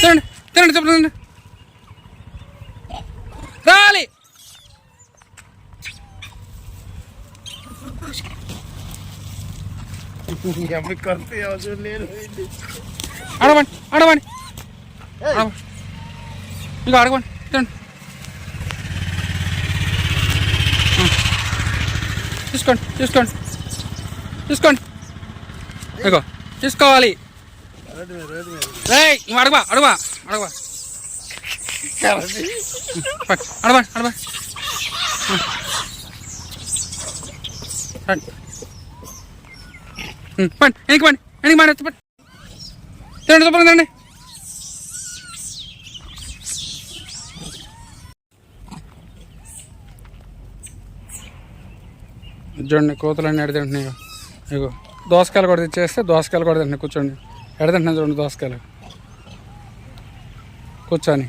తినండి తినండి చెప్పండి రాలి. అడగండి అడగండి. ఇంకా అడగండి తినండి. తీసుకోండి తీసుకోండి. తీసుకోండి. ఇగో తీసుకోవాలి. రోడ్డు మీద రోడ్డు అడవా అడవా పండి వెనక్కి పండి వెనక్కి పండి వచ్చి పండి తినండి చెప్పండి తినండి. చూడండి కోతులన్నీ ఎడ తింటున్నాయి. ఇగో దోసకాయలు కూడా తెచ్చేస్తే దోసకాయలు కూడా తింటున్నాయి కూర్చోండి. ఎడ చూడండి దోసకాయలు. కూర్చొని.